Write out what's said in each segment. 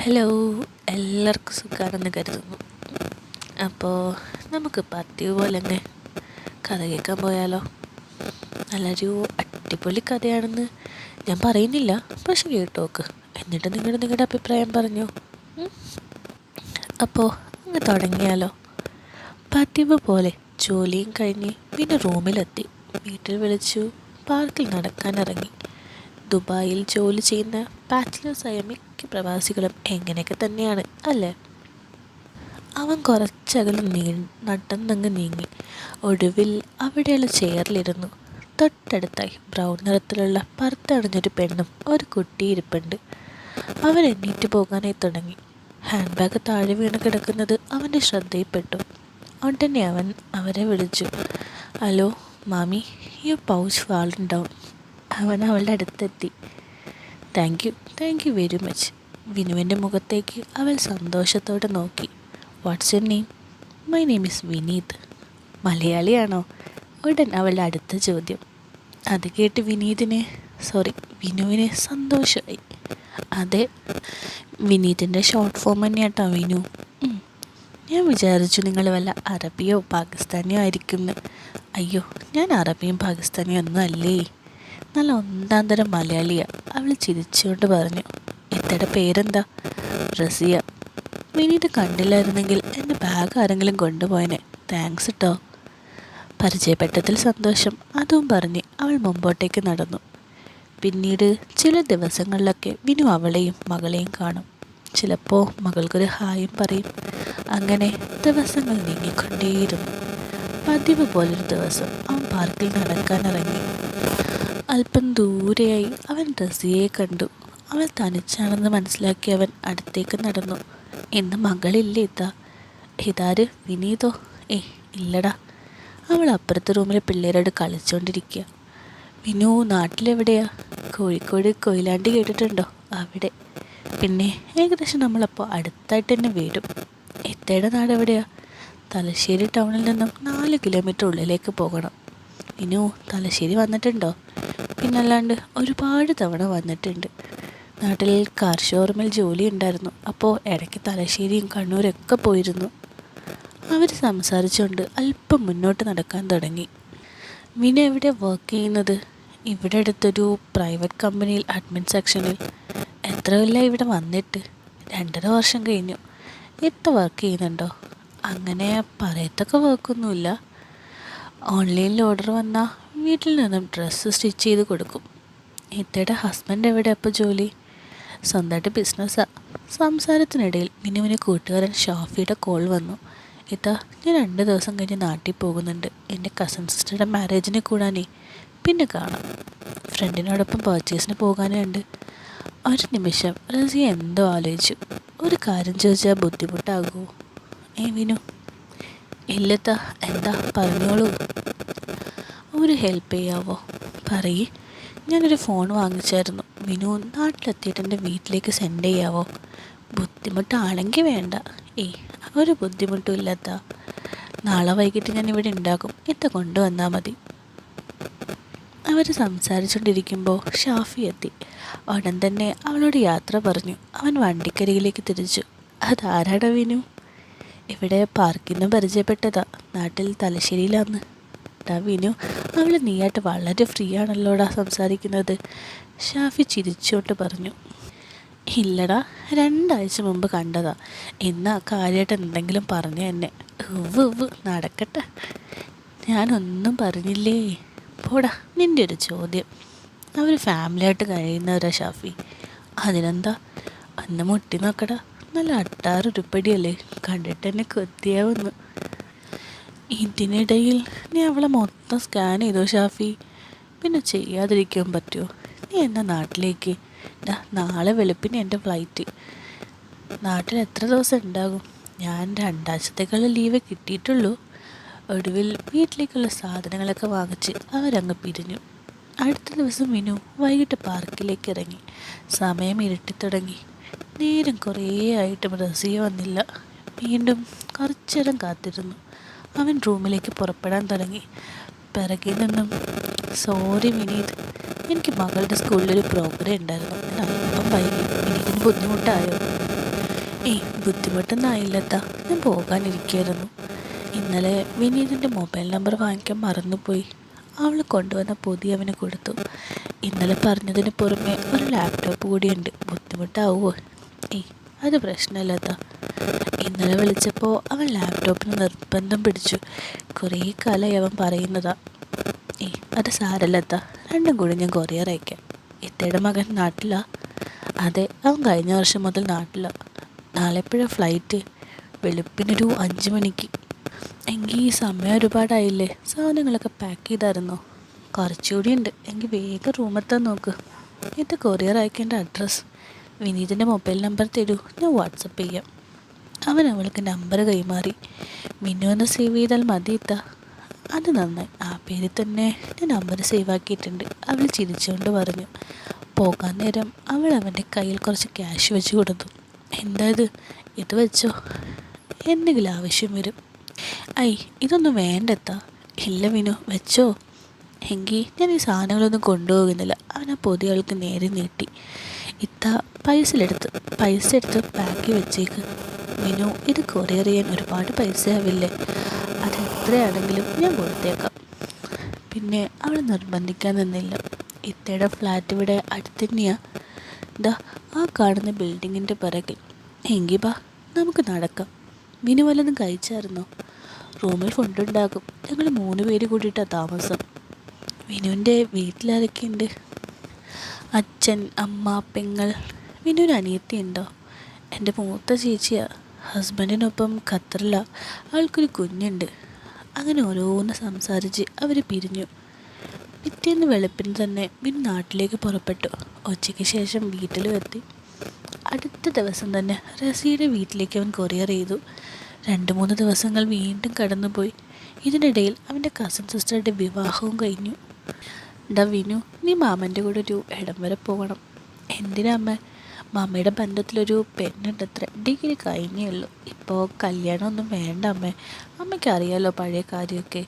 Hello എല്ലാവർക്കും സുഖമാണെന്ന് കരുതുന്നു. അപ്പോൾ നമുക്ക് പതിവ് പോലെ തന്നെ കഥ കേൾക്കാൻ പോയാലോ? നല്ലൊരു അടിപൊളി കഥയാണെന്ന് ഞാൻ പറയുന്നില്ല. പക്ഷെ കേട്ടു നോക്ക് എന്നിട്ട് നിങ്ങളുടെ നിങ്ങളുടെ അഭിപ്രായം പറഞ്ഞു. അപ്പോൾ അങ്ങ് തുടങ്ങിയാലോ. പതിവ് പോലെ ജോലിയും കഴിഞ്ഞ് പിന്നെ റൂമിലെത്തി. വീട്ടിൽ വിളിച്ചു. പാർക്കിൽ നടക്കാനിറങ്ങി. ദുബായിൽ ജോലി ചെയ്യുന്ന ബാച്ചിലേഴ്സായ മിക്ക പ്രവാസികളും എങ്ങനെയൊക്കെ തന്നെയാണ് അല്ലേ? അവൻ കുറച്ചകലം നീ നടന്നങ്ങ് നീങ്ങി. ഒടുവിൽ അവിടെയുള്ള ചെയറിലിരുന്നു. തൊട്ടടുത്തായി ബ്രൗൺ നിറത്തിലുള്ള പറുത്തണിഞ്ഞൊരു പെണ്ണും ഒരു കുട്ടി ഇരിപ്പുണ്ട് അവൻ എണ്ണീറ്റ് പോകാനായി തുടങ്ങി. ഹാൻഡ് ബാഗ് താഴെ വീണ് കിടക്കുന്നത് അവന്റെ ശ്രദ്ധയിൽപ്പെട്ടു. ഉടനെ അവൻ അവരെ വിളിച്ചു. ഹലോ മാമി യു പൗച്ച് വാളുണ്ടാവും അവൻ അവളുടെ അടുത്തെത്തി. Thank you thank you very much വിനുവിന്റെ മുഖത്തേക്ക് അവൾ സന്തോഷത്തോടെ നോക്കി. What's your name my name is Vineeth. മലയാളിയാണോ? ഉടൻ അവളുടെ അടുത്ത ചോദ്യം. അത് കേട്ട് വിനീതിന് സോറി വിനുവിന് സന്തോഷമായി. അതെ വിനീതിന്റെ ഷോർട്ട് ഫോം തന്നെയാട്ടോ വിനു. ഞാൻ വിചാരിച്ചു നിങ്ങൾ വല്ല അറബിയോ പാകിസ്ഥാനിയോ ആയിരിക്കുന്നു അയ്യോ ഞാൻ അറബിയും പാകിസ്ഥാനിയും ഒന്നും അല്ലേ? നല്ല ഒന്നാം തരം മലയാളിയാണ് അവൾ ചിരിച്ചുകൊണ്ട് പറഞ്ഞു ഇത്തയുടെ പേരെന്താ? റസിയ. മിനിയുടെ കണ്ടില്ലായിരുന്നെങ്കിൽ എന്റെ ബാഗ് ആരെങ്കിലും കൊണ്ടുപോയനെ. താങ്ക്സ് കേട്ടോ പരിചയപ്പെട്ടതിൽ സന്തോഷം. അതും പറഞ്ഞ് അവൾ മുമ്പോട്ടേക്ക് നടന്നു. പിന്നീട് ചില ദിവസങ്ങളിലൊക്കെ വിനു അവളെയും മകളെയും കാണും. ചിലപ്പോൾ മകൾക്കൊരു ഹായും പറയും. അങ്ങനെ ദിവസങ്ങൾ നീങ്ങിക്കൊണ്ടേയിരുന്നു. പതിവ് പോലൊരു ദിവസം അവൻ പാർക്കിൽ നടക്കാനിറങ്ങി. അല്പം ദൂരെയായി അവൻ റസിയെ കണ്ടു. അവൾ തനിച്ചാണെന്ന് മനസ്സിലാക്കി അവൻ അടുത്തേക്ക് നടന്നു. ഇന്ന് മകളില്ലേ ഇതാ? ഇതാര്? വിനീതോ? ഏ ഇല്ലടാ. അവൾ അപ്പുറത്തെ റൂമിലെ പിള്ളേരോട് കളിച്ചുകൊണ്ടിരിക്കുക വിനു നാട്ടിലെവിടെയാ? കോഴിക്കോട് കൊയിലാണ്ടി കേട്ടിട്ടുണ്ടോ? അവിടെ. പിന്നെ ഏകദേശം നമ്മളപ്പോൾ അടുത്തായിട്ട് തന്നെ വരും. എത്തേടെ നാട് എവിടെയാ തലശ്ശേരി ടൗണിൽ നിന്നും നാല് കിലോമീറ്റർ ഉള്ളിലേക്ക് പോകണം. വിനു തലശ്ശേരി വന്നിട്ടുണ്ടോ? പിന്നല്ലാണ്ട് ഒരുപാട് തവണ വന്നിട്ടുണ്ട്. നാട്ടിൽ കാർ ഷോറൂമിൽ ജോലി ഉണ്ടായിരുന്നു. അപ്പോൾ ഇടയ്ക്ക് തലശ്ശേരിയും കണ്ണൂരൊക്കെ പോയിരുന്നു. അവർ സംസാരിച്ചുകൊണ്ട് അല്പം മുന്നോട്ട് നടക്കാൻ തുടങ്ങി. മിന എവിടെ വർക്ക് ചെയ്യുന്നത്? ഇവിടെ അടുത്തൊരു പ്രൈവറ്റ് കമ്പനിയിൽ അഡ്മിൻ സെക്ഷനിൽ എത്ര കൊല്ലം ഇവിടെ വന്നിട്ട്? രണ്ടര വർഷം കഴിഞ്ഞു. എത്ര വർക്ക് ചെയ്യുന്നുണ്ടോ? അങ്ങനെ പറയത്തൊക്കെ വർക്കൊന്നുമില്ല ഓൺലൈനിൽ ഓർഡർ വന്നാൽ വീട്ടിൽ നിന്നും ഡ്രസ്സ് സ്റ്റിച്ച് ചെയ്ത് കൊടുക്കും. ഇത്തയുടെ ഹസ്ബൻഡ് എവിടെ അപ്പോൾ ജോലി? സ്വന്തമായിട്ട് ബിസിനസ്സാണ് സംസാരത്തിനിടയിൽ മിനുവിന് കൂട്ടുകാരൻ ഷാഫിയുടെ കോൾ വന്നു. ഇതാ ഞാൻ രണ്ട് ദിവസം കഴിഞ്ഞ് നാട്ടിൽ പോകുന്നുണ്ട്. എന്റെ കസിൻ സിസ്റ്ററുടെ മാരേജിന് കൂടാനേ. പിന്നെ കാണാം. ഫ്രണ്ടിനോടൊപ്പം പർച്ചേസിന് പോകാനുണ്ട്. ഒരു നിമിഷം റസി എന്തോ ആലോചിച്ചു. ഒരു കാര്യം ചോദിച്ചാൽ ബുദ്ധിമുട്ടാകുമോ ഏ വിനു ഇല്ലത്താ എന്താ പറഞ്ഞോളൂ. ഒരു ഹെൽപ്പ് ചെയ്യാവോ? പറയേ. ഞാനൊരു ഫോൺ വാങ്ങിച്ചായിരുന്നു. വിനു നാട്ടിലെത്തിയിട്ട് എന്റെ വീട്ടിലേക്ക് സെൻഡ് ചെയ്യാവോ? ബുദ്ധിമുട്ടാണെങ്കിൽ വേണ്ട. ഏയ് ഒരു ബുദ്ധിമുട്ടും ഇല്ലാത്ത. നാളെ വൈകിട്ട് ഞാൻ ഇവിടെ ഉണ്ടാക്കും ഇത്ത കൊണ്ടുവന്നാൽ മതി. അവർ സംസാരിച്ചുകൊണ്ടിരിക്കുമ്പോൾ ഷാഫി എത്തി. ഉടൻ തന്നെ അവളോട് യാത്ര പറഞ്ഞു. അവൻ വണ്ടിക്കരയിലേക്ക് തിരിച്ചു. അതാരാടാ വിനു? ഇവിടെ പാർക്കിൽ പരിചയപ്പെട്ടതാ. നാട്ടിൽ തലശ്ശേരിയിലാന്ന്. ടാ വിനു അവൾ നീയായിട്ട് വളരെ ഫ്രീ ആണല്ലോടാ സംസാരിക്കുന്നത്. ഷാഫി ചിരിച്ചുകൊണ്ട് പറഞ്ഞു. ഇല്ലടാ രണ്ടാഴ്ച മുമ്പ് കണ്ടതാ. എന്നാ കാര്യമായിട്ട് എന്തെങ്കിലും പറഞ്ഞു എന്നെ. ഉവ് ഉവ് നടക്കട്ടെ. ഞാനൊന്നും പറഞ്ഞില്ലേ? പോടാ നിന്റെ ഒരു ചോദ്യം. അവർ ഫാമിലിയായിട്ട് കഴിയുന്നവരാ ഷാഫി. അതിനെന്താ? അന്ന് മുട്ടി നോക്കടാ. നല്ല അട്ടാറ് ഉരുപ്പടിയല്ലേ കണ്ടിട്ട് എന്നെ കൊത്തിയാവുന്നു ഇതിനിടയിൽ നീ അവളെ മൊത്തം സ്കാൻ ചെയ്തോ ഷാഫി? പിന്നെ ചെയ്യാതിരിക്കാൻ പറ്റുമോ നീ എന്നാ നാട്ടിലേക്ക്? നാളെ വെളുപ്പിന് എന്റെ ഫ്ലൈറ്റ് നാട്ടിൽ എത്ര ദിവസം ഉണ്ടാകും? ഞാൻ രണ്ടാഴ്ചത്തേക്കുള്ള ലീവ് കിട്ടിയിട്ടുള്ളൂ. ഒടുവിൽ വീട്ടിലേക്കുള്ള സാധനങ്ങളൊക്കെ വാങ്ങിച്ച് അവരങ്ങ് പിരിഞ്ഞു. അടുത്ത ദിവസം വിനു വൈകിട്ട് പാർക്കിലേക്ക് ഇറങ്ങി. സമയം ഇരുട്ടിത്തുടങ്ങി. നേരം കുറേ ആയിട്ടും റസിയ വന്നില്ല. വീണ്ടും കുറച്ചേരം കാത്തിരുന്നു. അവൻ റൂമിലേക്ക് പുറപ്പെടാൻ തുടങ്ങി. പിറകിൽ നിന്നും സോറി വിനീത് എനിക്ക് മകളുടെ സ്കൂളിലൊരു പ്രോഗ്രാം ഉണ്ടായിരുന്നു. ഞാൻ അല്പം വൈകി. വിനീതിന് ബുദ്ധിമുട്ടായോ? ഏയ് ബുദ്ധിമുട്ടൊന്നും ആയില്ലത്ത ഞാൻ പോകാനിരിക്കുകയായിരുന്നു ഇന്നലെ വിനീതിന്റെ മൊബൈൽ നമ്പർ വാങ്ങിക്കാൻ മറന്നുപോയി. അവൾ കൊണ്ടുവന്ന പൊതി അവന് കൊടുത്തു. ഇന്നലെ പറഞ്ഞതിന് പുറമെ ഒരു ലാപ്ടോപ്പ് കൂടിയുണ്ട്. ബുദ്ധിമുട്ടാവുമോ ഏയ് അത് പ്രശ്നമില്ലാത്ത. ഇന്നലെ വിളിച്ചപ്പോൾ അവൻ ലാപ്ടോപ്പിന് നിർബന്ധം പിടിച്ചു. കുറേ കാലമായി അവൻ പറയുന്നതാ. ഏയ് അത് സാരല്ലത്ത. രണ്ടും കൂടി ഞാൻ കൊറിയർ അയക്കാം. ഇത്തയുടെ മകൻ നാട്ടിലാ? അതെ അവൻ കഴിഞ്ഞ വർഷം മുതൽ നാട്ടിലാ. നാളെ എപ്പോഴാണ് ഫ്ലൈറ്റ് വെളുപ്പിനൊരു അഞ്ച് മണിക്ക്. എങ്കിൽ ഈ സമയം ഒരുപാടായില്ലേ? സാധനങ്ങളൊക്കെ പാക്ക് ചെയ്തായിരുന്നോ? കുറച്ചുകൂടി ഉണ്ട്. എങ്കിൽ വേഗം റൂമെത്താൻ നോക്ക്. ഇത് കൊറിയർ അയക്കേണ്ട അഡ്രസ്സ് വിനീതിന്റെ മൊബൈൽ നമ്പർ തരൂ. ഞാൻ വാട്സപ്പ് ചെയ്യാം. അവൻ അവൾക്ക് നമ്പർ കൈമാറി. മിന്നു എന്ന് സേവ് ചെയ്താൽ മതി ഇത്ത. അത് നന്നായി. ആ പേരിൽ തന്നെ ഞാൻ നമ്പർ സേവ് ആക്കിയിട്ടുണ്ട്. അവൾ ചിരിച്ചുകൊണ്ട് പറഞ്ഞു. പോകാൻ നേരം അവൾ അവന്റെ കയ്യിൽ കുറച്ച് ക്യാഷ് വെച്ച് കൊടുത്തു. എന്താ ഇത്? ഇത് വെച്ചോ? എന്തെങ്കിലും ആവശ്യം വരും. ഐ ഇതൊന്നും വേണ്ടെത്താ ഇല്ല വിനു വെച്ചോ? എങ്കിൽ ഞാൻ ഈ സാധനങ്ങളൊന്നും കൊണ്ടുപോകുന്നില്ല. അവൻ ആ പൊതികൾക്ക് നേരെ നീട്ടി. ഇത്ത പൈസയിലെടുത്ത് പൈസ എടുത്ത് പാക്കി വെച്ചേക്ക്. മിനു ഇത് കൊറിയർ ചെയ്യാൻ ഒരുപാട് പൈസ ആവില്ലേ അത് എത്രയാണെങ്കിലും ഞാൻ കൊടുത്തേക്കാം. പിന്നെ അവൾ നിർബന്ധിക്കാൻ നിന്നില്ല. ഇത്തയുടെ ഫ്ലാറ്റ് ഇവിടെ അടുത്ത് തന്നെയാണ് ദാ ആ കാണുന്ന ബിൽഡിങ്ങിന്റെ പിറകിൽ. എങ്കിൽ ബാ നമുക്ക് നടക്കാം. മിനു വല്ലതും കഴിച്ചായിരുന്നോ? റൂമിൽ ഫുഡുണ്ടാകും ഞങ്ങൾ മൂന്ന് പേര് കൂടിയിട്ടാണ് താമസം. വിനുവിന്റെ വീട്ടിലാരൊക്കെയുണ്ട്? അച്ഛൻ അമ്മ പെങ്ങൾ പിന്നെ അനിയത്തി ഉണ്ടോ എന്റെ മൂത്ത ചേച്ചിയാ. ഹസ്ബൻഡിനൊപ്പം ഖത്തറില്ല അവൾക്കൊരു കുഞ്ഞുണ്ട്. അങ്ങനെ ഓരോന്ന് സംസാരിച്ച് അവർ പിരിഞ്ഞു. പിറ്റേന്ന് വെളുപ്പിന് തന്നെ വിനു നാട്ടിലേക്ക് പുറപ്പെട്ടു. ഉച്ചയ്ക്ക് ശേഷം വീട്ടിലും അടുത്ത ദിവസം തന്നെ റസിയുടെ വീട്ടിലേക്ക് അവൻ കൊറിയർ ചെയ്തു. രണ്ട് മൂന്ന് ദിവസങ്ങൾ വീണ്ടും കടന്നുപോയി. ഇതിനിടയിൽ അവന്റെ കസിൻ സിസ്റ്ററുടെ വിവാഹവും കഴിഞ്ഞു. ഡാ വിനു നീ മാമന്റെ കൂടെ ഒരു ഇടം വരെ പോകണം. എന്തിനാ അമ്മ? മാമയുടെ ബന്ധത്തിലൊരു പെണ്ണുണ്ട് അത്ര ഡിഗ്രി കഴിഞ്ഞേ ഉള്ളൂ. ഇപ്പോൾ കല്യാണമൊന്നും വേണ്ട അമ്മ. അമ്മയ്ക്ക് അറിയാലോ പഴയ കാര്യമൊക്കെ.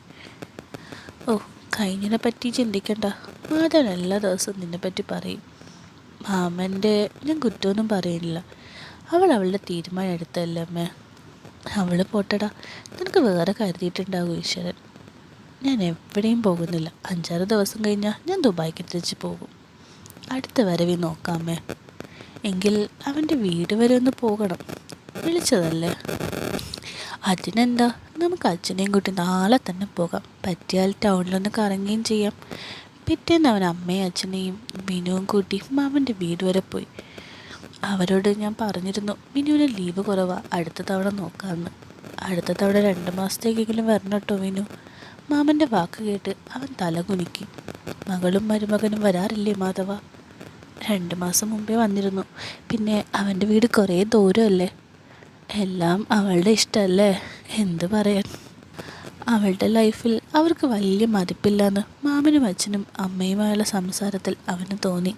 ഓ കഴിഞ്ഞതിനെ പറ്റി ചിന്തിക്കണ്ട. മാധവൻ എല്ലാ ദിവസവും നിന്നെപ്പറ്റി പറയും. മാമന്റെ ഞാൻ കുറ്റമൊന്നും പറയുന്നില്ല. അവൾ അവളുടെ തീരുമാനം എടുത്തല്ലേ അമ്മ? അവൾ പോട്ടടാ. നിനക്ക് വേറെ കരുതിയിട്ടുണ്ടാകും ഈശ്വരൻ? ഞാൻ എവിടെയും പോകുന്നില്ല. അഞ്ചാറ് ദിവസം കഴിഞ്ഞാൽ ഞാൻ ദുബായിക്ക് തിരിച്ച് പോകും. അടുത്ത വരവി നോക്കാമേ. എങ്കിൽ അവന്റെ വീട് വരെ ഒന്ന് പോകണം. വിളിച്ചതല്ലേ? അതിനെന്താ? നമുക്ക് അച്ഛനെയും കൂട്ടി നാളെ തന്നെ പോകാം. പറ്റിയാൽ ടൗണിലൊന്ന് കറങ്ങുകയും ചെയ്യാം. പിറ്റേന്ന് അവൻ അമ്മയും അച്ഛനെയും മിനുവും കൂട്ടി മാമന്റെ വീട് വരെ പോയി. അവരോട് ഞാൻ പറഞ്ഞിരുന്നു മിനുവിന് ലീവ് കുറവാണ് അടുത്ത തവണ നോക്കാമെന്ന് അടുത്ത തവണ രണ്ട് മാസത്തേക്കെങ്കിലും വരണം കേട്ടോ വിനു മാമന്റെ വാക്ക് കേട്ട് അവൻ തല കുനിക്കി മകളും മരുമകനും വരാറില്ലേ മാധവ? രണ്ട് മാസം മുമ്പേ വന്നിരുന്നു. പിന്നെ അവന്റെ വീട് കുറേ ദൂരമല്ലേ? എല്ലാം അവളുടെ ഇഷ്ടമല്ലേ എന്ത് പറയാൻ? അവളുടെ ലൈഫിൽ അവർക്ക് വലിയ മതിപ്പില്ലെന്ന് മാമനും അച്ഛനും അമ്മയുമായുള്ള സംസാരത്തിൽ അവന് തോന്നി.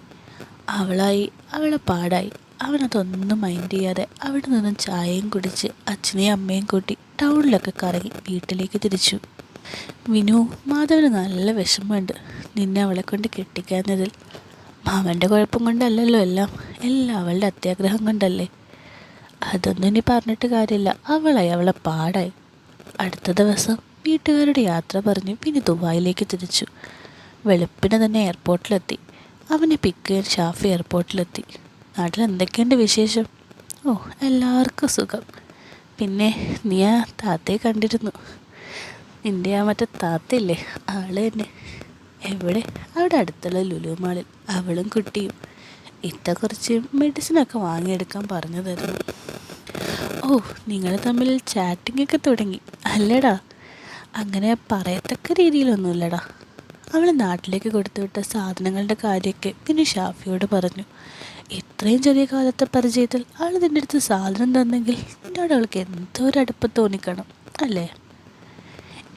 അവളായി അവളെ പാടായി. അവനതൊന്നും മൈൻഡ് ചെയ്യാതെ അവിടെ നിന്നും ചായയും കുടിച്ച് അച്ഛനെയും അമ്മയും കൂട്ടി ടൗണിലൊക്കെ കറങ്ങി വീട്ടിലേക്ക് തിരിച്ചു. വിനു മാധവന് നല്ല വിഷമമുണ്ട്. നിന്നെ അവളെ കൊണ്ട് കെട്ടിക്കാഞ്ഞതിൽ. മാമന്റെ കുഴപ്പം കൊണ്ടല്ലല്ലോ എല്ലാം. എല്ലാം അവളുടെ അത്യാഗ്രഹം കൊണ്ടല്ലേ. അതൊന്നും ഇനി പറഞ്ഞിട്ട് കാര്യമില്ല. അവളായി അവളെ പാടായി. അടുത്ത ദിവസം വീട്ടുകാരുടെ യാത്ര പറഞ്ഞ് പിന്നെ ദുബായിലേക്ക് തിരിച്ചു. വെളുപ്പിന് തന്നെ എയർപോർട്ടിലെത്തി. അവനെ പിക്ക് ചെയ്യാൻ ഷാഫി എയർപോർട്ടിലെത്തി. നാട്ടിൽ എന്തൊക്കെയുണ്ട് വിശേഷം? ഓ എല്ലാവർക്കും സുഖം. പിന്നെ നീ ആ താത്തയെ കണ്ടിരുന്നു. നിന്റെ ആ മറ്റേ താത്തയില്ലേ? ആൾ തന്നെ. എവിടെ? അവിടെ അടുത്തുള്ള ലുലു മാളിൽ. അവളും കുട്ടിയും. ഇത്ത കുറച്ച് മെഡിസിനൊക്കെ വാങ്ങിയെടുക്കാൻ പറഞ്ഞു തരുന്നു ഓ നിങ്ങൾ തമ്മിൽ ചാറ്റിംഗ് ഒക്കെ തുടങ്ങി. അല്ലേടാ. അങ്ങനെ പറയത്തക്ക രീതിയിലൊന്നുമില്ലടാ. അവൾ നാട്ടിലേക്ക് കൊടുത്തുവിട്ട സാധനങ്ങളുടെ കാര്യമൊക്കെ പിന്നെ ഷാഫിയോട് പറഞ്ഞു. ഇത്രയും ചെറിയ കാലത്തെ പരിചയത്തിൽ ആൾ നിന്റെ അടുത്ത് സാധനം തന്നെങ്കിൽ എന്നോട് അവൾക്ക് എന്തോ ഒരു അടുപ്പം തോന്നിക്കണം. അല്ലേ?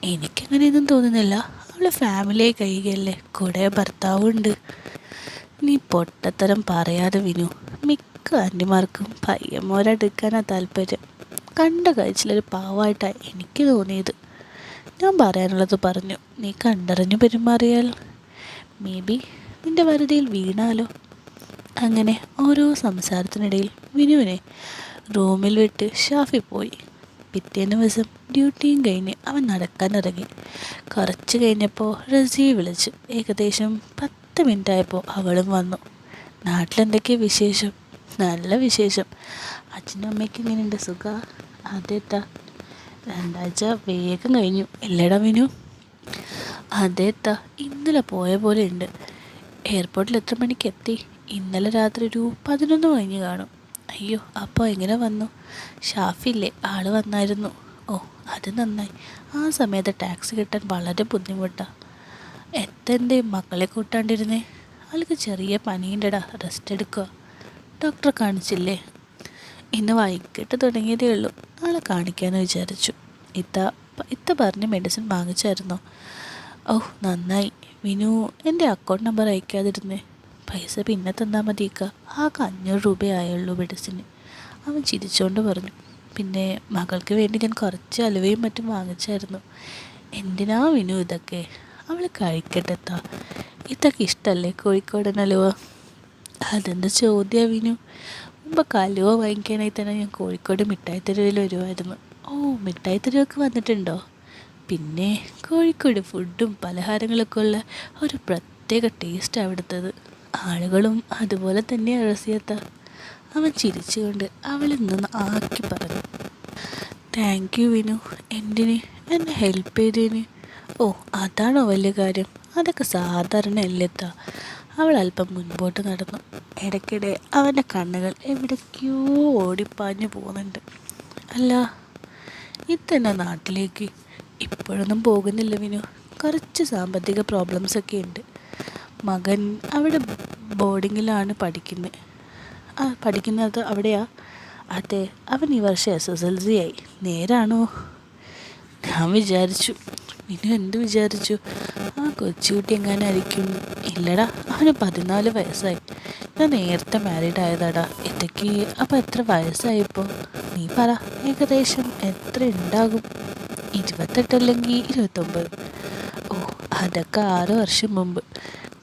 എനിക്കങ്ങനെയൊന്നും തോന്നുന്നില്ല. അവൾ ഫാമിലിയെ കഴിയുകയല്ലേ കൂടെ ഭർത്താവുണ്ട്. നീ പൊട്ടത്തരം പറയാതെ വിനു. മിക്ക ആന്റിമാർക്കും പയ്യന്മാരെടുക്കാനാണ് താല്പര്യം. കണ്ട കഴിച്ചിലൊരു പാവമായിട്ടാണ് എനിക്ക് തോന്നിയത്. ഞാൻ പറയാനുള്ളത് പറഞ്ഞു. നീ കണ്ടറിഞ്ഞു പെരുമാറിയാൽ. മേ ബി നിന്റെ വരുതിയിൽ വീണാലോ? അങ്ങനെ ഓരോ സംസാരത്തിനിടയിൽ വിനുവിനെ റൂമിൽ വിട്ട് ഷാഫി പോയി. പിറ്റേന്ന് ദിവസം ഡ്യൂട്ടിയും കഴിഞ്ഞ് അവൻ നടക്കാനിറങ്ങി. കുറച്ച് കഴിഞ്ഞപ്പോൾ റസിയെ വിളിച്ചു. ഏകദേശം പത്ത് മിനിറ്റ് ആയപ്പോൾ അവളും വന്നു. നാട്ടിലെന്തൊക്കെയാണ് വിശേഷം? നല്ല വിശേഷം. അച്ഛനും അമ്മയ്ക്ക് ഇങ്ങനെയുണ്ട് സുഖ? അതേട്ടാ രണ്ടാഴ്ച വേഗം കഴിഞ്ഞു. എല്ലടാ വിനു അതേട്ടാ ഇന്നലെ പോയ പോലെ ഉണ്ട്. എയർപോർട്ടിൽ എത്ര മണിക്ക് എത്തി? ഇന്നലെ രാത്രി ഒരു പതിനൊന്ന് കഴിഞ്ഞ് കാണും. അയ്യോ അപ്പോൾ എങ്ങനെ വന്നു? ഷാഫില്ലേ ആൾ വന്നായിരുന്നു. ഓ അത് നന്നായി. ആ സമയത്ത് ടാക്സി കിട്ടാൻ വളരെ ബുദ്ധിമുട്ടാണ് എത്തെന്തേ മക്കളെ കൂട്ടാണ്ടിരുന്നേ? ആൾക്ക് ചെറിയ പനിയുണ്ടടാ റെസ്റ്റ് എടുക്കുക ഡോക്ടറെ കാണിച്ചില്ലേ? ഇന്ന് വൈകിട്ട് തുടങ്ങിയതേ ഉള്ളൂ. നാളെ കാണിക്കാമെന്ന് വിചാരിച്ചു. ഇത്ത ഇത്ത പറഞ്ഞ് മെഡിസിൻ വാങ്ങിച്ചായിരുന്നോ? ഓ നന്നായി. വിനു എന്റെ അക്കൗണ്ട് നമ്പർ അയക്കാതിരുന്നേ. പൈസ പിന്നെ തന്നാൽ മതിക്ക ആകെ അഞ്ഞൂറ് രൂപയായുള്ളൂ മെഡിസിന് അവൻ ചിരിച്ചുകൊണ്ട് പറഞ്ഞു. പിന്നെ മകൾക്ക് വേണ്ടി ഞാൻ കുറച്ച് അലുവയും മറ്റും വാങ്ങിച്ചായിരുന്നു. എന്തിനാ വിനു ഇതൊക്കെ? അവൾ കഴിക്കട്ടെ താ ഇതൊക്കെ ഇഷ്ടമല്ലേ കോഴിക്കോടൻ അലുവ? അതെന്താ ചോദ്യം വിനു? മുമ്പ് കലുവ വാങ്ങിക്കാനായി തന്നെ ഞാൻ കോഴിക്കോട് മിഠായി തെരുവിൽ വരുമായിരുന്നു ഓ മിഠായി തെരുവൊക്കെ വന്നിട്ടുണ്ടോ? പിന്നെ കോഴിക്കോട് ഫുഡും പലഹാരങ്ങളൊക്കെ ഉള്ള ഒരു പ്രത്യേക ടേസ്റ്റ് അവിടുത്തത്. ആളുകളും അതുപോലെ തന്നെ റസിയത്ത അവൻ ചിരിച്ചുകൊണ്ട് അവളിൽ നിന്ന് ആക്കി പറഞ്ഞു. Thank you Vinu. എന്തിന്? എന്നെ ഹെൽപ്പ് ചെയ്തതിന് ഓ അതാണോ വലിയ കാര്യം. അതൊക്കെ സാധാരണ അല്ലെത്താ അവൾ അല്പം മുൻപോട്ട് നടന്നു. ഇടയ്ക്കിടെ അവന്റെ കണ്ണുകൾ എവിടേക്കോ ഓടിപ്പാഞ്ഞു പോകുന്നുണ്ട്. അല്ല ഇത്തന്നെ നാട്ടിലേക്ക്? ഇപ്പോഴൊന്നും പോകുന്നില്ല വിനു. കുറച്ച് സാമ്പത്തിക പ്രോബ്ലംസ് ഒക്കെ ഉണ്ട്. മകൻ അവിടെ ബോർഡിങ്ങിലാണ് പഠിക്കുന്നത് ആ പഠിക്കുന്നത് അവിടെയാ. അതെ അവൻ ഈ വർഷം എസ് എസ് എൽ സി ആയി. നേരാണോ? ഞാൻ വിചാരിച്ചു. വിനു എന്ത് വിചാരിച്ചു? ആ കൊച്ചുകുട്ടി എങ്ങാനായിരിക്കും? ഇല്ലടാ അവന് പതിനാല് വയസ്സായി. ഞാൻ നേരത്തെ മാരീഡ് ആയതാടാ. ഇതൊക്കെ അപ്പോൾ എത്ര വയസ്സായിപ്പോൾ നീ പറ ഏകദേശം എത്ര ഉണ്ടാകും ഇരുപത്തെട്ടല്ലെങ്കിൽ ഇരുപത്തൊമ്പത്. ഓ അതൊക്കെ ആറ് വർഷം മുമ്പ്.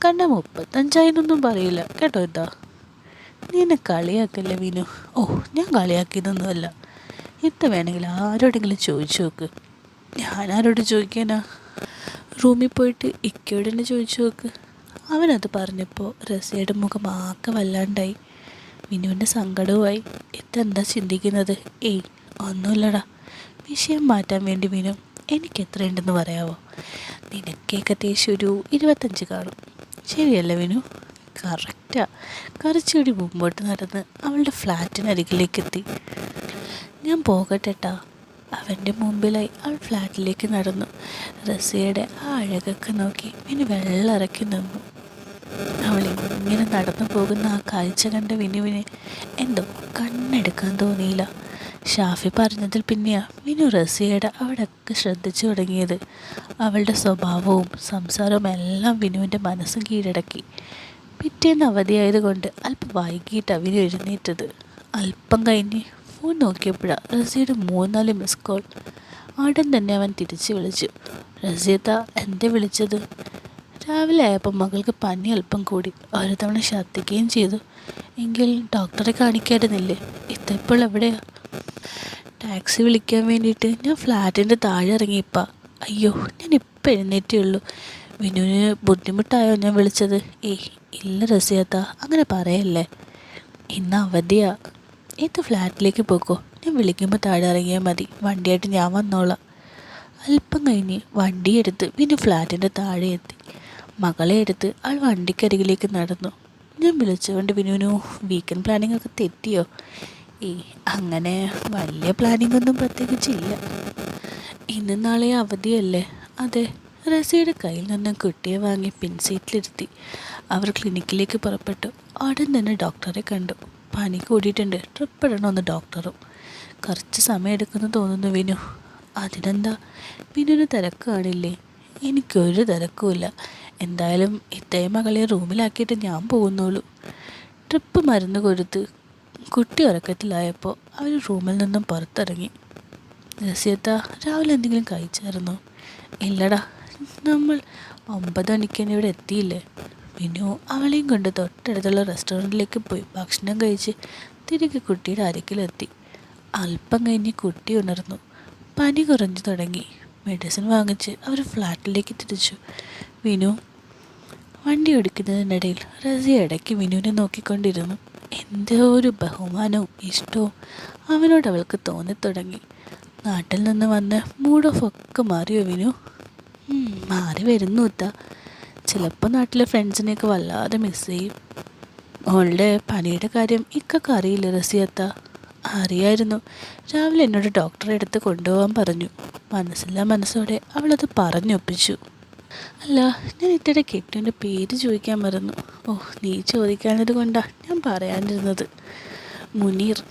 കണ്ട മുപ്പത്തഞ്ചായെന്നൊന്നും പറയില്ല. കേട്ടോ എന്താ നീ എന്നെ കളിയാക്കല്ലേ വിനു? ഓ ഞാൻ കളിയാക്കിയതൊന്നുമല്ല. ഇത്ത വേണമെങ്കിൽ ആരോടെങ്കിലും ചോദിച്ചു നോക്ക്. ഞാൻ ആരോട് ചോദിക്കാനാ? റൂമിൽ പോയിട്ട് ഇക്കയോട് തന്നെ ചോദിച്ചു നോക്ക്. അവനത് പറഞ്ഞപ്പോൾ റസിയുടെ മുഖം ആകെ വല്ലാണ്ടായി. വിനുവിന്റെ സങ്കടവുമായി. ഇതെന്താ ചിന്തിക്കുന്നത്? ഏയ് ഒന്നുമില്ലടാ. വിഷയം മാറ്റാൻ വേണ്ടി വിനു എനിക്ക് എത്രയുണ്ടെന്ന് പറയാവോ? നിനക്ക് ഏകദേശം ഒരു ഇരുപത്തഞ്ച് കാണും. ശരിയല്ല വിനു? കറക്റ്റാ കറിച്ചെടി മുമ്പോട്ട് നടന്ന് അവളുടെ ഫ്ലാറ്റിനരികിലേക്ക് എത്തി. ഞാൻ പോകട്ടെട്ടാ അവന്റെ മുമ്പിലായി അവൾ ഫ്ലാറ്റിലേക്ക് നടന്നു. റസിയയുടെ ആ അഴകൊക്കെ നോക്കി വിനു വെള്ളറക്കി നിന്നു. അവൾ ഇങ്ങനെ നടന്നു പോകുന്ന ആ കാഴ്ച കണ്ട വിനുവിന് എന്തോ കണ്ണെടുക്കാൻ തോന്നിയില്ല. ഷാഫി പറഞ്ഞതിൽ പിന്നെയാ വിനു റസിയയുടെ അവിടെയൊക്കെ ശ്രദ്ധിച്ചു തുടങ്ങിയത്. അവളുടെ സ്വഭാവവും സംസാരവും എല്ലാം വിനുവിന്റെ മനസ്സും കീഴടക്കി. പിറ്റേന്ന് അവധിയായതുകൊണ്ട് അല്പം വൈകിട്ട് വിനു എഴുന്നേറ്റത്. അല്പം കഴിഞ്ഞ് ഫോൺ നോക്കിയപ്പോഴാണ് റസിയുടെ മൂന്നാൽ മിസ് കോൾ. ആടൻ തന്നെ അവൻ തിരിച്ചു വിളിച്ചു. റസിയത്ത എന്തേ വിളിച്ചത്? രാവിലെ ആയപ്പോൾ മകൾക്ക് പനി അല്പം കൂടി. ഒരു തവണ ഛർദ്ദിക്കുകയും ചെയ്തു. എങ്കിൽ ഡോക്ടറെ കാണിക്കായിരുന്നില്ലേ? ഇതിപ്പോൾ എവിടെയാ ടാക്സി വിളിക്കാൻ വേണ്ടിയിട്ട് ഞാൻ ഫ്ലാറ്റിന്റെ താഴെ ഇറങ്ങിയപ്പാ. അയ്യോ ഞാൻ ഇപ്പം എഴുന്നേറ്റേ ഉള്ളൂ വിനുവിന് ബുദ്ധിമുട്ടായോ ഞാൻ വിളിച്ചത്? ഏയ് ഇല്ല റസിയാത്ത അങ്ങനെ പറയല്ലേ? ഇന്ന് അവധിയാ. ഇത് ഫ്ലാറ്റിലേക്ക് പോക്കോ? ഞാൻ വിളിക്കുമ്പോൾ താഴെ ഇറങ്ങിയാൽ മതി. വണ്ടിയായിട്ട് ഞാൻ വന്നോളാം. അല്പം കഴിഞ്ഞ് വണ്ടിയെടുത്ത് വിനു ഫ്ലാറ്റിന്റെ താഴെ എത്തി. മകളെ എടുത്ത് ആൾ വണ്ടിക്കരികിലേക്ക് നടന്നു. ഞാൻ വിളിച്ചുകൊണ്ട് വിനുവിനു വീക്കെൻഡ് പ്ലാനിങ് ഒക്കെ തെറ്റിയോ? ഈ അങ്ങനെ വലിയ പ്ലാനിംഗ് ഒന്നും പ്രത്യേകിച്ചില്ല. ഇന്ന് നാളെ അവധിയല്ലേ? അതെ റസിയുടെ കയ്യിൽ നിന്നും കുട്ടിയെ വാങ്ങി പിൻസീറ്റിലിരുത്തി അവർ ക്ലിനിക്കിലേക്ക് പുറപ്പെട്ടു. ഉടൻ തന്നെ ഡോക്ടറെ കണ്ടു. പനി കൂടിയിട്ടുണ്ട്. ട്രിപ്പ് ഇടണമെന്ന് ഡോക്ടറും കുറച്ച് സമയം എടുക്കുമെന്ന് തോന്നുന്നു വിനു. അതിനെന്താ? വിനുവിന് തിരക്ക് കാണില്ലേ എനിക്കൊരു തിരക്കുമില്ല. എന്തായാലും ഇത്തയും മകളെ റൂമിലാക്കിയിട്ട് ഞാൻ പോകുന്നുള്ളൂ. ട്രിപ്പ് മരുന്ന് കൊടുത്ത് കുട്ടി ഉറക്കത്തിലായപ്പോൾ അവർ റൂമിൽ നിന്നും പുറത്തിറങ്ങി. രസ്യത്ത രാവിലെ എന്തെങ്കിലും കഴിച്ചായിരുന്നോ? ഇല്ലടാ നമ്മൾ ഒമ്പത് മണിക്ക് തന്നെ ഇവിടെ എത്തിയില്ലേ? വിനു അവളെയും കൊണ്ട് തൊട്ടടുത്തുള്ള റെസ്റ്റോറന്റിലേക്ക് പോയി ഭക്ഷണം കഴിച്ച് തിരികെ കുട്ടിയുടെ അരികിലെത്തി. അല്പം കഴിഞ്ഞ് കുട്ടി ഉണർന്നു. പനി കുറഞ്ഞു തുടങ്ങി. മെഡിസിൻ വാങ്ങിച്ച് അവർ ഫ്ലാറ്റിലേക്ക് തിരിച്ചു. വിനു വണ്ടി ഓടിക്കുന്നതിനിടയിൽ റസി ഇടയ്ക്ക് വിനുവിനെ നോക്കിക്കൊണ്ടിരുന്നു. എന്തോ ഒരു ബഹുമാനവും ഇഷ്ടവും അവനോട് അവൾക്ക് തോന്നിത്തുടങ്ങി. നാട്ടിൽ നിന്ന് വന്ന് മൂഡ് ഓഫ് ഒക്കെ മാറിയോ വിനു? മാറി വരുന്നു ഇത്ത ചിലപ്പോൾ നാട്ടിലെ ഫ്രണ്ട്സിനെയൊക്കെ വല്ലാതെ മിസ് ചെയ്യും. അവളുടെ പനിയുടെ കാര്യം ഇക്കൊക്കെ അറിയില്ല റസിയത്ത അറിയായിരുന്നു. രാവിലെ എന്നോട് ഡോക്ടറെ അടുത്ത് കൊണ്ടുപോകാൻ പറഞ്ഞു. മനസ്സില്ല മനസ്സോടെ അവളത് പറഞ്ഞൊപ്പിച്ചു. അല്ല ഞാൻ ഇത്തയുടെ കെട്ടുവിന്റെ പേര് ചോദിക്കാൻ മറന്നു. ഓ നീ ചോദിക്കാഞ്ഞത് കൊണ്ടാ ഞാൻ പറയാനിരുന്നത്. മുനീർ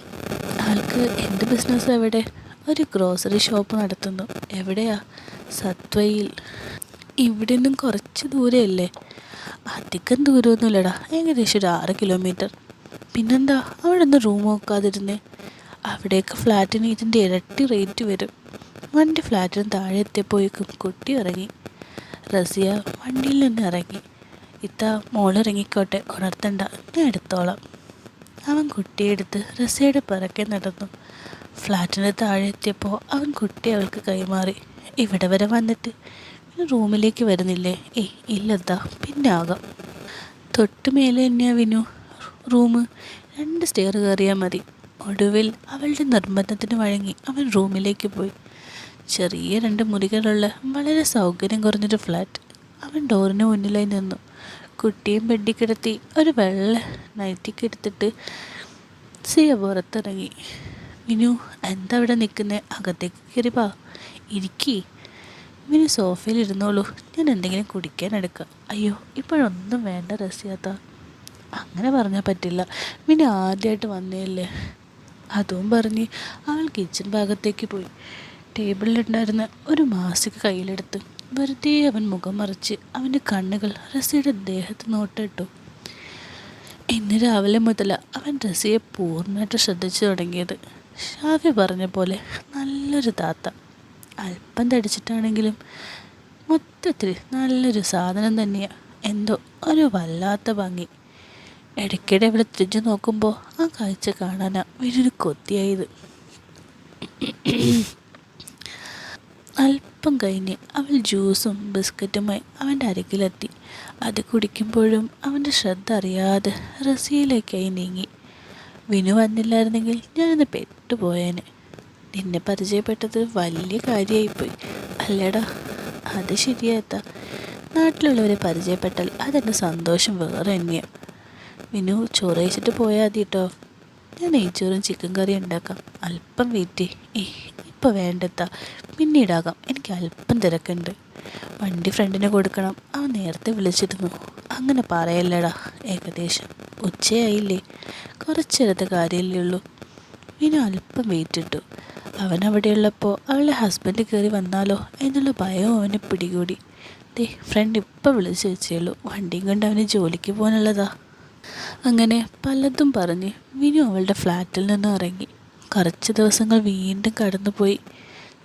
ആൾക്ക് എന്ത് ബിസിനസ് എവിടെ ഒരു ഗ്രോസറി ഷോപ്പ് നടത്തുന്നു. എവിടെയാ? സത്വയിൽ. ഇവിടെ നിന്നും കുറച്ച് ദൂരെയല്ലേ? അധികം ദൂരമൊന്നുമില്ലടാ. ഏകദേശം ഒരു ആറ് കിലോമീറ്റർ പിന്നെന്താ? അവിടെ റൂം നോക്കാതിരുന്നേ അവിടെയൊക്കെ ഫ്ലാറ്റിന് ഇതിന്റെ ഇരട്ടി റേറ്റ് വരും. വണ്ടി ഫ്ലാറ്റിന് താഴെ എത്തിയപ്പോഴേക്കും കുട്ടി ഇറങ്ങി. റസിയ വണ്ടിയിൽ നിന്ന് ഇറങ്ങി. ഇത്ത മോളിറങ്ങിക്കോട്ടെ ഉണർത്തണ്ട ഞാൻ എടുത്തോളാം. അവൻ കുട്ടിയെടുത്ത് റസിയയുടെ പിറക്കെ നടന്നു. ഫ്ലാറ്റിന് താഴെ എത്തിയപ്പോൾ അവൻ കുട്ടി അവൾക്ക് കൈമാറി. ഇവിടെ വരെ വന്നിട്ട്. റൂമിലേക്ക് വരുന്നില്ലേ? ഏയ് ഇല്ലെന്താ പിന്നെ ആകാം തൊട്ടുമേലെ തന്നെയാ വിനു. റൂം രണ്ട് സ്റ്റെയർ കയറിയാൽ മതി. ഒടുവിൽ അവളുടെ നിർബന്ധത്തിന് വഴങ്ങി അവൻ റൂമിലേക്ക് പോയി. ചെറിയ രണ്ട് മുറികളുള്ള വളരെ സൗകര്യം കുറഞ്ഞൊരു ഫ്ലാറ്റ്. അവൻ ഡോറിന് മുന്നിലായി നിന്നു. കുട്ടിയും ബെഡിൽ കിടത്തി ഒരു വെള്ള നൈറ്റിക്ക് എടുത്തിട്ട് സിയ പുറത്തിറങ്ങി. മിനു എന്താ അവിടെ നിൽക്കുന്നത് അകത്തേക്ക് കയറിപ്പാ ഇരിക്കേ. മിനു സോഫയിൽ ഇരുന്നോളൂ. ഞാൻ എന്തെങ്കിലും കുടിക്കാൻ എടുക്കാം. അയ്യോ ഇപ്പോഴൊന്നും വേണ്ട റസിയാത്ത. അങ്ങനെ പറഞ്ഞാൽ പറ്റില്ല. പിന്നെ ആദ്യമായിട്ട് വന്നേല്ലേ? അതും പറഞ്ഞ് അവൾ കിച്ചൺ ഭാഗത്തേക്ക് പോയി. ടേബിളിലുണ്ടായിരുന്ന ഒരു മാസിക കയ്യിലെടുത്ത് വെറുതെ അവൻ മുഖം മറിച്ച് അവന്റെ കണ്ണുകൾ റസിയുടെ ദേഹത്ത് നോട്ടിട്ടു. ഇന്ന് രാവിലെ മുതൽ അവൻ റസിയെ പൂർണമായിട്ട് ശ്രദ്ധിച്ചു തുടങ്ങിയത്. ഷാഫി പറഞ്ഞ പോലെ നല്ലൊരു താത്ത. അല്പം തടിച്ചിട്ടാണെങ്കിലും മൊത്തത്തിൽ നല്ലൊരു സാധനം തന്നെയാണ് എന്തോ ഒരു വല്ലാത്ത ഭംഗി. ഇടയ്ക്കിടെ അവളെ തിരിഞ്ഞു നോക്കുമ്പോൾ ആ കാഴ്ച കാണാനാ വലിയൊരു കൊത്തിയായത്. അല്പം കഴിഞ്ഞ് അവൾ ജ്യൂസും ബിസ്ക്കറ്റുമായി അവന്റെ അരികിലെത്തി. അത് കുടിക്കുമ്പോഴും അവന്റെ ശ്രദ്ധ അറിയാതെ റസിയയിലേക്കായി നീങ്ങി. വിനു വന്നില്ലായിരുന്നെങ്കിൽ ഞാനൊന്ന് പെട്ടുപോയേനെ. നിന്നെ പരിചയപ്പെട്ടത് വലിയ കാര്യമായിപ്പോയി അല്ലേടാ അത് ശരിയാത്ത. നാട്ടിലുള്ളവരെ പരിചയപ്പെട്ടാൽ അതെന്റെ സന്തോഷം വേറെ തന്നെയാണ് വിനു ചോറ് കഴിച്ചിട്ട് പോയാൽ മതി കേട്ടോ ഞാൻ നെയ്ച്ചോറും ചിക്കൻ കറിയും ഉണ്ടാക്കാം. അല്പം വെയിറ്റ് ഏ ഇപ്പോൾ വേണ്ടെത്താ. പിന്നീടാകാം. എനിക്ക് അല്പം തിരക്കുണ്ട്. വണ്ടി ഫ്രണ്ടിനെ കൊടുക്കണം. അവൻ നേരത്തെ വിളിച്ചിരുന്നു. അങ്ങനെ പറയല്ലടാ. ഏകദേശം ഉച്ചയായില്ലേ. കുറച്ചേരത്തെ കാര്യമല്ലേ ഉള്ളൂ. വിനു അല്പം വെയിറ്റ് ഇട്ടു. അവൻ അവിടെയുള്ളപ്പോൾ അവളുടെ ഹസ്ബൻഡ് കയറി വന്നാലോ എന്നുള്ള ഭയവും അവനെ പിടികൂടി. ദേ ഫ്രണ്ട് ഇപ്പം വിളിച്ചു വെച്ചേയുള്ളൂ വണ്ടിയും കൊണ്ട് അവന് ജോലിക്ക് പോകാനുള്ളതാ. അങ്ങനെ പലതും പറഞ്ഞ് വിനു അവളുടെ ഫ്ലാറ്റിൽ നിന്ന് ഇറങ്ങി. കുറച്ച് ദിവസങ്ങൾ വീണ്ടും കടന്നുപോയി.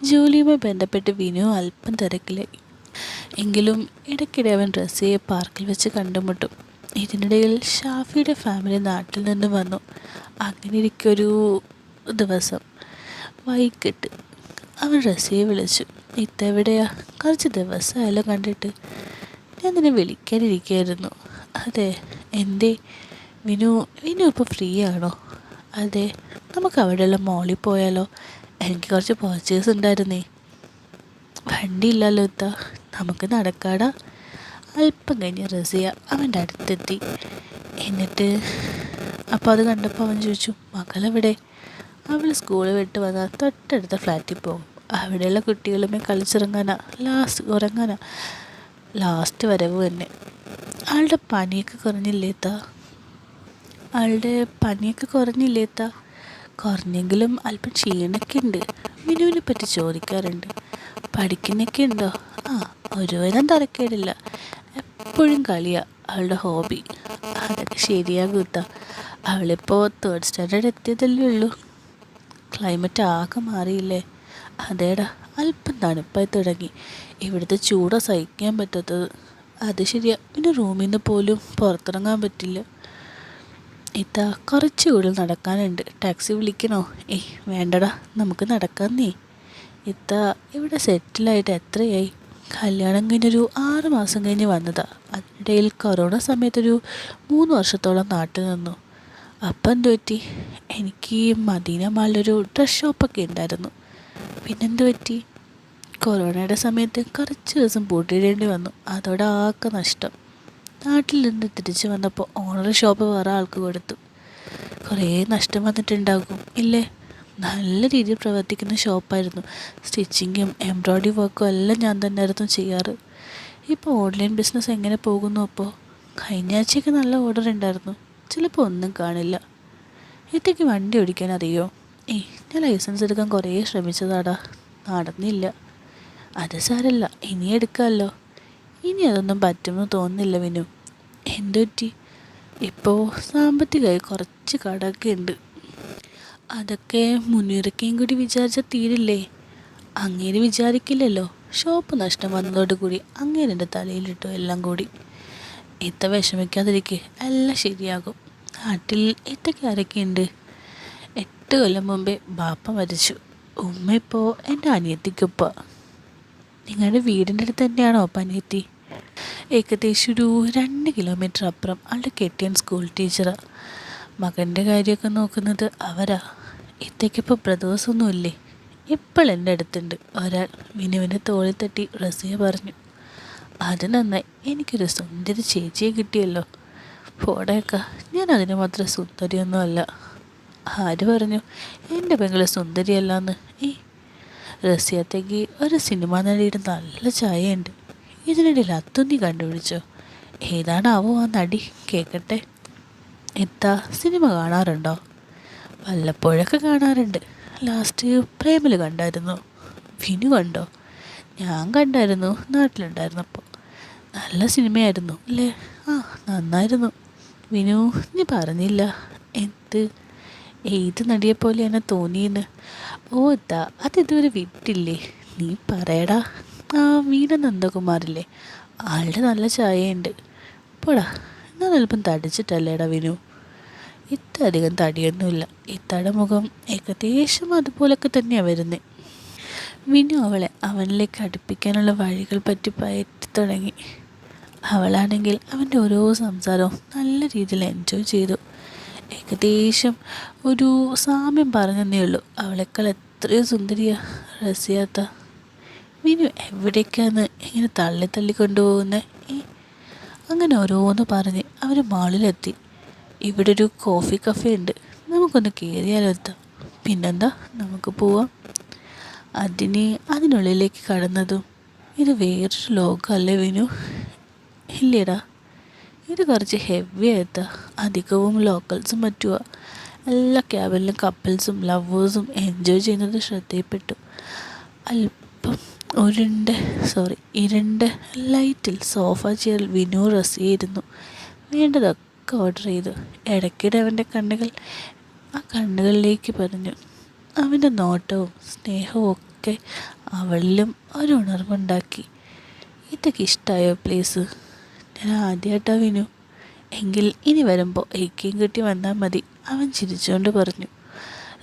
ജോലിയുമായി ബന്ധപ്പെട്ട് വിനു അല്പം തിരക്കിലായി. എങ്കിലും ഇടയ്ക്കിടെ അവൻ റസിയെ പാർക്കിൽ വെച്ച് കണ്ടുമുട്ടും. ഇതിനിടയിൽ ഷാഫിയുടെ ഫാമിലി നാട്ടിൽ നിന്ന് വന്നു. അങ്ങനെ ഇരിക്കൊരു ദിവസം വൈകിട്ട് അവൻ റസിയെ വിളിച്ചു. ഇതെവിടെയാ? കുറച്ച് ദിവസമായാലും കണ്ടിട്ട്. ഞാൻ നിന്നെ വിളിക്കാനിരിക്കുകയായിരുന്നു അതെ എന്തേ? വിനു വിനു ഇപ്പോൾ ഫ്രീ ആണോ അതെ നമുക്ക് അവിടെയുള്ള മോളിൽ പോയാലോ? എനിക്ക് കുറച്ച് പർച്ചേസ് ഉണ്ടായിരുന്നേ. വണ്ടി ഇല്ലല്ലോ ഇത്താ. നമുക്ക് നടക്കാടാ. അല്പം കഴിഞ്ഞ് റസിയ അവന്റെ അടുത്തെത്തി. എന്നിട്ട് അപ്പോൾ അത് കണ്ടപ്പോൾ അവൻ ചോദിച്ചു മകളെവിടെ? അവൾ സ്കൂൾ വിട്ട് വന്നാൽ തൊട്ടടുത്ത ഫ്ലാറ്റിൽ പോകും. അവിടെയുള്ള കുട്ടികളുമേ കളിച്ചിറങ്ങാനാ. ലാസ്റ്റ് ഉറങ്ങാനാ. ലാസ്റ്റ് വരവ് തന്നെ. ആളുടെ പനിയൊക്കെ കുറഞ്ഞില്ലേത്ത ആളുടെ പനിയൊക്കെ കുറഞ്ഞില്ലേത്ത കുറഞ്ഞെങ്കിലും അല്പം ക്ഷീണമൊക്കെ ഉണ്ട്. മിനുവിനെ പറ്റി ചോദിക്കാറുണ്ട്. പഠിക്കുന്നൊക്കെ ഉണ്ടോ? ആ ഒരുവിധം തരക്കേടില്ല. എപ്പോഴും കളിയാ അവളുടെ ഹോബി. അതൊക്കെ ശരിയാകൂത്ത അവളിപ്പോൾ തേർഡ് സ്റ്റാൻഡേർഡ് എത്തിയതല്ലേ ഉള്ളൂ. ക്ലൈമറ്റ് ആകെ മാറിയില്ലേ? അതേടാ അല്പം തണുപ്പായി തുടങ്ങി. ഇവിടുത്തെ ചൂടോ സഹിക്കാൻ പറ്റാത്തത്. അത് ശരിയാ. പിന്നെ റൂമിൽ നിന്ന് പോലും പുറത്തിറങ്ങാൻ പറ്റില്ല. ഇതാ കുറച്ച് കൂടുതൽ നടക്കാനുണ്ട്. ടാക്സി വിളിക്കണോ? ഏയ് വേണ്ടടാ നമുക്ക് നടക്കാം നീ. ഇത്താ ഇവിടെ സെറ്റിലായിട്ട് എത്രയായി? കല്യാണം കഴിഞ്ഞൊരു ആറ് മാസം കഴിഞ്ഞ് വന്നതാ. അതിനിടയിൽ കൊറോണ സമയത്തൊരു മൂന്ന് വർഷത്തോളം നാട്ടിൽ നിന്നു. അപ്പം എന്തു പറ്റി? എനിക്ക് മദീന മാളിലൊരു ഡ്രസ് ഷോപ്പൊക്കെ ഉണ്ടായിരുന്നു. പിന്നെന്ത് പറ്റി? കൊറോണയുടെ സമയത്ത് കുറച്ച് ദിവസം പൂട്ടിയിടേണ്ടി വന്നു. അതോടെ ആകെ നഷ്ടം. നാട്ടിൽ നിന്ന് തിരിച്ചു വന്നപ്പോൾ ഓണർ ഷോപ്പ് വേറെ ആൾക്ക് കൊടുത്തു. കുറേ നഷ്ടം വന്നിട്ടുണ്ടാകും ഇല്ലേ? നല്ല രീതിയിൽ പ്രവർത്തിക്കുന്ന ഷോപ്പായിരുന്നു സ്റ്റിച്ചിങ്ങും എംബ്രോയ്ഡറി വർക്കും എല്ലാം ഞാൻ തന്നെയായിരുന്നു ചെയ്യാറ്. ഇപ്പോൾ ഓൺലൈൻ ബിസിനസ് എങ്ങനെ പോകുന്നു അപ്പോൾ കഴിഞ്ഞ ആഴ്ചയൊക്കെ നല്ല ഓർഡർ ഉണ്ടായിരുന്നു. ചിലപ്പോൾ ഒന്നും കാണില്ല. ഇത്തേക്ക് വണ്ടി ഓടിക്കാൻ അറിയോ? ഏയ് ഞാൻ ലൈസൻസ് എടുക്കാൻ കുറേ ശ്രമിച്ചതാടാ. നടന്നില്ല. അത് സാരല്ല ഇനി എടുക്കാമല്ലോ ഇനി അതൊന്നും പറ്റുമെന്ന് തോന്നുന്നില്ല വിനു. എന്തുപറ്റി? ഇപ്പോൾ സാമ്പത്തികമായി കുറച്ച് കടമൊക്കെ ഉണ്ട് അതൊക്കെ മുൻനിർക്കുകയും കൂടി വിചാരിച്ചാൽ തീരില്ലേ? അങ്ങേര് വിചാരിക്കില്ലല്ലോ. ഷോപ്പ് നഷ്ടം വന്നതോടുകൂടി അങ്ങേരെന്റെ തലയിലിട്ടു എല്ലാം കൂടി. ഇത്ത വിഷമിക്കാതിരിക്കേ എല്ലാം ശരിയാകും. നാട്ടിൽ ഇത്തയ്ക്ക് ആരൊക്കെയുണ്ട്? എട്ട് കൊല്ലം മുമ്പേ ബാപ്പ മരിച്ചു. ഉമ്മ ഇപ്പോൾ എന്റെ അനിയത്തിക്കൊപ്പ. നിങ്ങളുടെ വീടിന്റെ അടുത്ത് തന്നെയാണോ പനിയെത്തി ഏകദേശം ഒരു രണ്ട് കിലോമീറ്റർ അപ്പുറം അവളുടെ കെട്ടിയൻ സ്കൂൾ ടീച്ചറാണ് മകന്റെ കാര്യമൊക്കെ നോക്കുന്നത് അവരാ. ഇത്തേക്കിപ്പോൾ ബ്രദേഴ്സൊന്നുമില്ലേ ഇപ്പോൾ എന്റെ അടുത്തുണ്ട്. ഒരാൾ വിനുവിനെ തോളിൽ തട്ടി റസിയ പറഞ്ഞു അത് നന്നായി. എനിക്കൊരു സുന്ദരി ചേച്ചിയെ കിട്ടിയല്ലോ. പോടേക്ക ഞാൻ അതിന് മാത്രം സുന്ദരിയൊന്നും അല്ല ആര് പറഞ്ഞു എന്റെ പെങ്ങളെ സുന്ദരിയല്ലാന്ന്. ഈ റസിയത്തേക്ക് ഒരു സിനിമ നടിയുടെ നല്ല ചായയുണ്ട് ഇതിനിടയിൽ അത്തുന്നി കണ്ടുപിടിച്ചോ? ഏതാണാവോ ആ നടി? കേൾക്കട്ടെ എന്താ സിനിമ കാണാറുണ്ടോ? വല്ലപ്പോഴൊക്കെ കാണാറുണ്ട്. ലാസ്റ്റ് പ്രേമിൽ കണ്ടായിരുന്നു. വിനു കണ്ടോ? ഞാൻ കണ്ടായിരുന്നു നാട്ടിലുണ്ടായിരുന്നപ്പോൾ നല്ല സിനിമയായിരുന്നു അല്ലേ? ആ നന്നായിരുന്നു. വിനു നീ പറഞ്ഞില്ല. എന്ത്? ഏത് പോലെ എന്നെ തോന്നിയെന്ന്? ഓ ഇതാ അതിതുവരെ വിട്ടില്ലേ? നീ പറയടാ. ആ വീണ നന്ദകുമാറില്ലേ? ആളുടെ നല്ല ചായയുണ്ട്. പോടാ എന്നാൽ അല്പം തടിച്ചിട്ടല്ലേടാ വിനു? ഇത്ര അധികം തടിയൊന്നുമില്ല. ഇത്തട മുഖം ഏകദേശം അതുപോലൊക്കെ തന്നെയാണ് വരുന്നത് വിനു അവളെ അവനിലേക്ക് അടുപ്പിക്കാനുള്ള വഴികൾ പറ്റി പയറ്റി തുടങ്ങി. അവളാണെങ്കിൽ അവന്റെ ഓരോ സംസാരവും നല്ല രീതിയിൽ എൻജോയ് ചെയ്തു. ഏകദേശം ഒരു സാമ്യം പറഞ്ഞതേ ഉള്ളൂ. അവളെക്കാൾ എത്രയോ സുന്ദരിയാ റസിയാത്ത വിനു എവിടേക്കാന്ന് ഇങ്ങനെ തള്ളി തള്ളി കൊണ്ടുപോകുന്നത് അങ്ങനെ ഓരോന്ന് പറഞ്ഞ് അവർ മാളിലെത്തി. ഇവിടെ ഒരു കോഫി കഫേ ഉണ്ട്. നമുക്കൊന്ന് കയറിയാലോ എത്താം പിന്നെന്താ? നമുക്ക് പോവാം. അതിന് അതിനുള്ളിലേക്ക് കടന്നതും ഇത് വേറൊരു ലോകമല്ലേ വിനു? ഇല്ലേടാ. ഇത് കുറച്ച് ഹെവി ആയിട്ട്. അധികവും ലോക്കൽസും മറ്റുവാ എല്ലാ ക്യാബിനിലും കപ്പിൾസും ലവേഴ്സും എൻജോയ് ചെയ്യുന്നത് ശ്രദ്ധയിൽപ്പെട്ടു. അല്പം ഉരുണ്ട് സോറി ഇരുണ്ട് ലൈറ്റിൽ സോഫ ചെയറിൽ വിനു റസിയായിരുന്നു. വേണ്ടതൊക്കെ ഓർഡർ ചെയ്തു. ഇടയ്ക്കിടെ അവന്റെ കണ്ണുകൾ ആ കണ്ണുകളിലേക്ക് പറഞ്ഞു അവന്റെ നോട്ടവും സ്നേഹവും ഒക്കെ അവളിലും ഒരു ഉണർവുണ്ടാക്കി. ഇതൊക്കെ ഇഷ്ടമായോ പ്ലീസ് ഞാൻ ആദ്യമായിട്ടാണ് വിനു. എങ്കിൽ ഇനി വരുമ്പോൾ ഏക്കയും കിട്ടി വന്നാൽ മതി അവൻ ചിരിച്ചുകൊണ്ട് പറഞ്ഞു.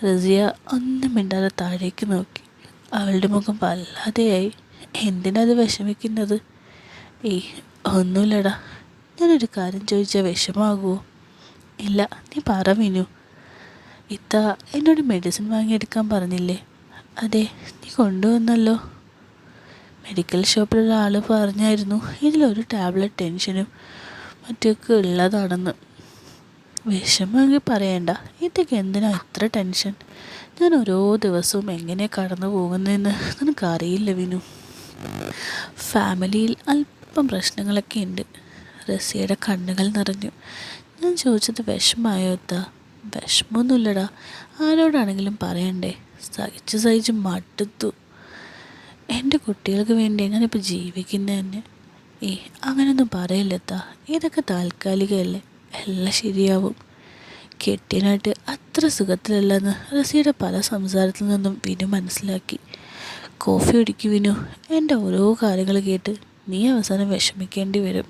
റസിയ ഒന്നും മിണ്ടാതെ താഴേക്ക് നോക്കി. അവളുടെ മുഖം വല്ലാതെയായി. എന്തിനത് വിഷമിക്കുന്നത്? ഏയ് ഒന്നുമില്ലടാ. ഞാനൊരു കാര്യം ചോദിച്ചാൽ വിഷമാകുമോ ഇല്ല നീ പറ വിനു. ഇത്ത എന്നോട് മെഡിസിൻ വാങ്ങിയെടുക്കാൻ പറഞ്ഞില്ലേ? അതെ നീ കൊണ്ടുവന്നല്ലോ. മെഡിക്കൽ ഷോപ്പിലുള്ള ആൾ പറഞ്ഞായിരുന്നു. ഇതിലൊരു ടാബ്ലറ്റ് ടെൻഷനും മറ്റൊക്കെ ഉള്ളതാണെന്ന്. വിഷമമെങ്കിൽ പറയണ്ട. ഇതൊക്കെ എന്തിനാ ഇത്ര ടെൻഷൻ ഞാൻ ഓരോ ദിവസവും എങ്ങനെ കടന്നു പോകുന്നതെന്ന് നിനക്കറിയില്ല വിനു. ഫാമിലിയിൽ അല്പം പ്രശ്നങ്ങളൊക്കെ ഉണ്ട്. റസിയുടെ കണ്ണുകൾ നിറഞ്ഞു. ഞാൻ ചോദിച്ചത് വിഷമായോ എത്താ വിഷമമൊന്നുമില്ലടാ ആരോടാണെങ്കിലും പറയണ്ടേ? സഹിച്ച് സഹിച്ച് മടുത്തു. എന്റെ കുട്ടികൾക്ക് വേണ്ടി ഞാനിപ്പോൾ ജീവിക്കുന്നത് തന്നെ? ഏ അങ്ങനെയൊന്നും പറയില്ലത്താ. ഇതൊക്കെ താൽക്കാലികമല്ലേ? എല്ലാം ശരിയാവും. കെട്ടിയനായിട്ട് അത്ര സുഖത്തിലല്ലെന്ന് റസിയുടെ പല സംസാരത്തിൽ നിന്നും വിനു മനസ്സിലാക്കി. കോഫി ഒടിക്കു വിനു. എന്റെ ഓരോ കാര്യങ്ങൾ കേട്ട് നീ അവസാനം വിഷമിക്കേണ്ടി വരും.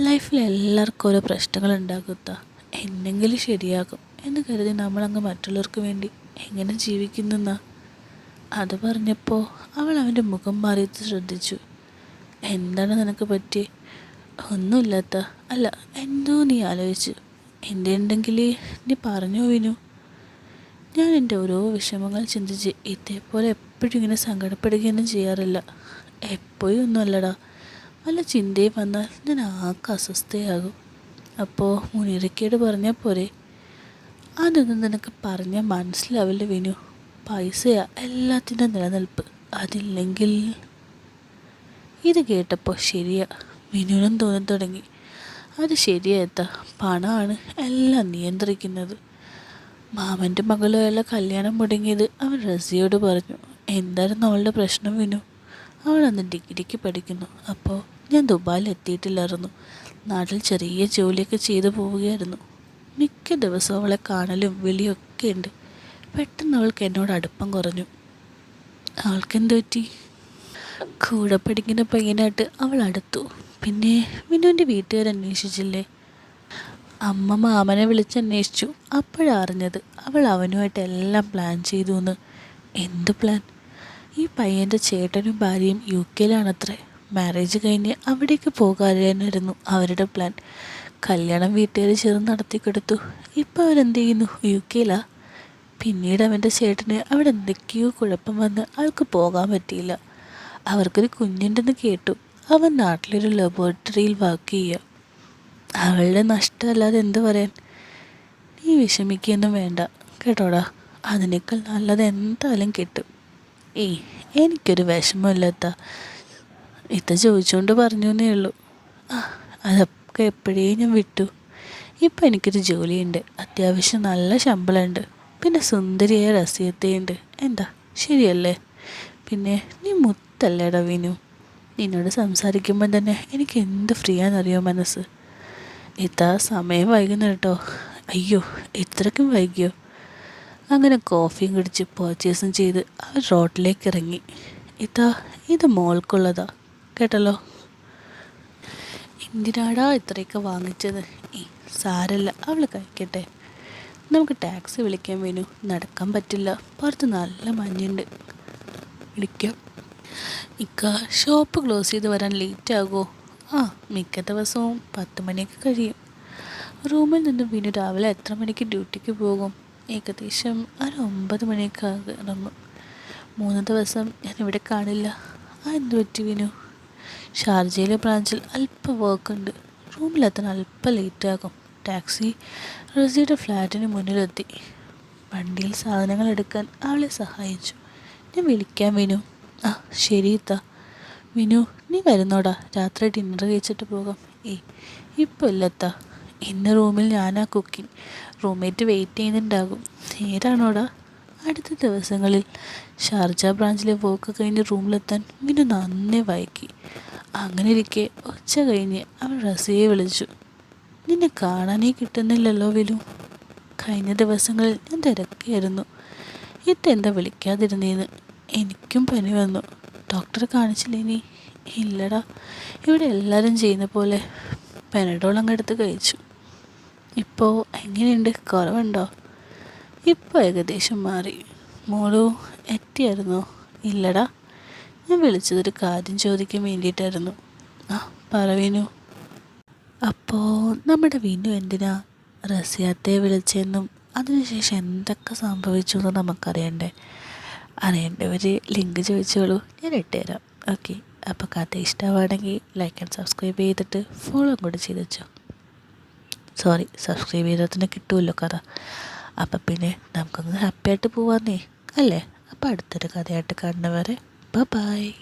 ലൈഫിൽ എല്ലാവർക്കും ഓരോ പ്രശ്നങ്ങൾ ഉണ്ടാകുത്ത എന്നെങ്കിലും ശരിയാകും എന്ന് കരുതി നമ്മളങ്ങ് മറ്റുള്ളവർക്ക് വേണ്ടി എങ്ങനെ ജീവിക്കുന്നെന്നാ? അത് പറഞ്ഞപ്പോൾ അവൾ അവന്റെ മുഖം മാറിയത് ശ്രദ്ധിച്ചു. എന്താണ് നിനക്ക് പറ്റി ഒന്നുമില്ലാത്ത. അല്ല എന്തോ നീ ആലോചിച്ചു. എന്റെ ഉണ്ടെങ്കിൽ നീ പറഞ്ഞു വിനു. ഞാൻ എന്റെ ഓരോ വിഷമങ്ങൾ ചിന്തിച്ച് ഇതേപോലെ എപ്പോഴും ഇങ്ങനെ സങ്കടപ്പെടുകയൊന്നും ചെയ്യാറില്ല. എപ്പോഴും ഒന്നുമല്ലടാ. വല്ല ചിന്തയും വന്നാൽ ഞാൻ ആകെ അസ്വസ്ഥയാകും. അപ്പോൾ മുനിരക്കേട് പറഞ്ഞാൽ പോരെ? അതൊന്നും നിനക്ക് പറഞ്ഞാൽ മനസ്സിലാവില്ല വിനു. പൈസയാ എല്ലാത്തിന്റെ നിലനിൽപ്പ്. അതില്ലെങ്കിൽ ഇത് കേട്ടപ്പോൾ ശരിയാ. വിനുവിനും തോന്നി തുടങ്ങി. അത് ശരിയാത്ത പണമാണ് എല്ലാം നിയന്ത്രിക്കുന്നത്. മാമന്റെ മകളുമായുള്ള കല്യാണം മുടങ്ങിയത്. അവൻ റസിയോട് പറഞ്ഞു എന്തായിരുന്നു അവളുടെ പ്രശ്നം വിനു? അവൾ അന്ന് ഡിഗ്രിക്ക് പഠിക്കുന്നു. അപ്പോൾ ഞാൻ ദുബായിൽ എത്തിയിട്ടില്ലായിരുന്നു. നാട്ടിൽ ചെറിയ ജോലിയൊക്കെ ചെയ്തു പോവുകയായിരുന്നു. മിക്ക ദിവസവും അവളെ കാണലും വിളിയൊക്കെ ഉണ്ട്. പെട്ടെന്ന് അവൾക്ക് എന്നോട് അടുപ്പം കുറഞ്ഞു. അവൾക്കെന്ത് പറ്റി? കൂടെ പഠിക്കുന്ന പയ്യനായിട്ട് അവൾ അടുത്തു. പിന്നെ വിനുവിന്റെ വീട്ടുകാർ അന്വേഷിച്ചില്ലേ? അമ്മ മാമനെ വിളിച്ചന്വേഷിച്ചു അപ്പോഴറിഞ്ഞത് അവൾ അവനുമായിട്ട് എല്ലാം പ്ലാൻ ചെയ്തു എന്ന് എന്ത് പ്ലാൻ ഈ പയ്യന്റെ ചേട്ടനും ഭാര്യയും യു കെയിലാണത്രേ മാരേജ് കഴിഞ്ഞ് അവിടേക്ക് പോകാനായിരുന്നു അവരുടെ പ്ലാൻ കല്യാണം വീട്ടുകാർ ചേർന്ന് നടത്തിക്കൊടുത്തു. ഇപ്പോൾ അവരെന്ത് ചെയ്യുന്നു? യു കെയിലാ പിന്നീട് അവന്റെ ചേട്ടന് അവിടെ എന്തൊക്കെയോ കുഴപ്പം വന്ന് അവൾക്ക് പോകാൻ പറ്റിയില്ല. അവർക്കൊരു കുഞ്ഞുണ്ടെന്ന് കേട്ടു. അവൻ നാട്ടിലൊരു ലബോറട്ടറിയിൽ വർക്ക് ചെയ്യുക. അവളുടെ നഷ്ടമല്ലാതെ എന്ത് പറയാൻ? നീ വിഷമിക്കൊന്നും വേണ്ട കേട്ടോടാ. അതിനേക്കാൾ നല്ലത് എന്തായാലും കിട്ടും. ഏയ് എനിക്കൊരു വിഷമമില്ലാത്ത. ഇത്ത ചോദിച്ചുകൊണ്ട് പറഞ്ഞു എന്നേ ഉള്ളൂ. ആ അതൊക്കെ എപ്പോഴേ ഞാൻ വിട്ടു. ഇപ്പം എനിക്കൊരു ജോലിയുണ്ട്. അത്യാവശ്യം നല്ല ശമ്പളമുണ്ട്. പിന്നെ സുന്ദരിയായ രസ്യത്തെയുണ്ട് എന്താ? ശരിയല്ലേ? പിന്നെ നീ മുത്തല്ലേടാ വിനു? നിന്നോട് സംസാരിക്കുമ്പോൾ തന്നെ എനിക്ക് എന്ത് ഫ്രീ ആണെന്നറിയോ മനസ്സ്? ഇതാ സമയം വൈകുന്നു കേട്ടോ. അയ്യോ ഇത്രയ്ക്കും വൈകിയോ? അങ്ങനെ കോഫിയും കുടിച്ച് പർച്ചേസും ചെയ്ത് അവർ റോഡിലേക്ക് ഇറങ്ങി. ഇതാ ഇത് മോൾക്കുള്ളതാ. കേട്ടല്ലോ? എന്തിനാടാ ഇത്രയൊക്കെ വാങ്ങിച്ചത്? സാരല്ല അവൾ കഴിക്കട്ടെ. നമുക്ക് ടാക്സി വിളിക്കാൻ വേണു. നടക്കാൻ പറ്റില്ല. പുറത്ത് നല്ല മഞ്ഞുണ്ട്. വിളിക്കാം. ഇക്ക ഷോപ്പ് ക്ലോസ് ചെയ്ത് വരാൻ ലേറ്റ് ആകുമോ ആ മിക്ക ദിവസവും പത്ത് മണിയൊക്കെ കഴിയും. റൂമിൽ നിന്ന് വീണു രാവിലെ എത്ര മണിക്ക് ഡ്യൂട്ടിക്ക് പോകും? ഏകദേശം ഒരു ഒമ്പത് മണിയൊക്കെ ഇറങ്ങും മൂന്ന് ദിവസം ഞാൻ ഇവിടെ കാണില്ല. ആ എന്ത് പറ്റി വിനു ഷാർജയിലെ ബ്രാഞ്ചിൽ അല്പം വർക്ക് ഉണ്ട്. റൂമിലെത്താൻ അല്പം ലേറ്റാകും ടാക്സി റസിയുടെ ഫ്ലാറ്റിന് മുന്നിലെത്തി. വണ്ടിയിൽ സാധനങ്ങൾ എടുക്കാൻ അവളെ സഹായിച്ചു. ഞാൻ വിളിക്കാം വിനു. ആ ശരി ഇത്ത. വിനു നീ വരുന്നോടാ. രാത്രി ഡിന്നർ കഴിച്ചിട്ട് പോകാം. ഏയ് ഇപ്പോൾ ഇല്ലത്താ ഇന്ന് റൂമിൽ ഞാനാ കുക്കിംഗ്. റൂംമേറ്റ് വെയിറ്റ് ചെയ്യുന്നുണ്ടാകും. നേരാണോടാ? അടുത്ത ദിവസങ്ങളിൽ. ഷാർജ ബ്രാഞ്ചിലെ വോക്ക് കഴിഞ്ഞ് റൂമിലെത്താൻ വിനു നന്നേ വൈകി. അങ്ങനെ ഇരിക്കെ ഉച്ച കഴിഞ്ഞ്. അവൾ റസിയെ വിളിച്ചു. നിന്നെ കാണാനേ കിട്ടുന്നില്ലല്ലോ വിലു. കഴിഞ്ഞ ദിവസങ്ങളിൽ ഞാൻ തിരക്കായിരുന്നു. ഇതെന്താ വിളിക്കാതിരുന്നേന്ന്. എനിക്കും പനി വന്നു. ഡോക്ടറെ കാണിച്ചില്ലേ നീ? ഇല്ലടാ. ഇവിടെ എല്ലാവരും ചെയ്യുന്ന പോലെ പെനഡോൾ അങ്ങ് എടുത്ത് കഴിച്ചു. ഇപ്പോൾ എങ്ങനെയുണ്ട്? കുറവുണ്ടോ? ഇപ്പോൾ ഏകദേശം മാറി. മോളു എത്തിയായിരുന്നോ? ഇല്ലടാ. ഞാൻ വിളിച്ചതൊരു കാര്യം ചോദിക്കാൻ വേണ്ടിയിട്ടായിരുന്നു. ആ പറവീനു അപ്പോൾ നമ്മുടെ വിനു എന്തിനാ റസിയാത്തെ വിളിച്ചെന്നും അതിനുശേഷം എന്തൊക്കെ സംഭവിച്ചു എന്ന് നമുക്കറിയണ്ടേ? അറിയേണ്ടവർ ലിങ്ക് ചോദിച്ചോളൂ. ഞാൻ ഇട്ടുതരാം ഓക്കെ. അപ്പോൾ കഥ ഇഷ്ടമാണെങ്കിൽ ലൈക്ക് ആൻഡ് സബ്സ്ക്രൈബ് ചെയ്തിട്ട് ഫോളോ കൂടി ചെയ്ത് വെച്ചോ. സോറി സബ്സ്ക്രൈബ് ചെയ്തതിന് കിട്ടുമല്ലോ കഥ. അപ്പം പിന്നെ നമുക്കൊന്ന് ഹാപ്പിയായിട്ട് പോവാന്നേ. അല്ലേ? അപ്പോൾ അടുത്തൊരു കഥയായിട്ട് കാണുന്നവരെ ബൈ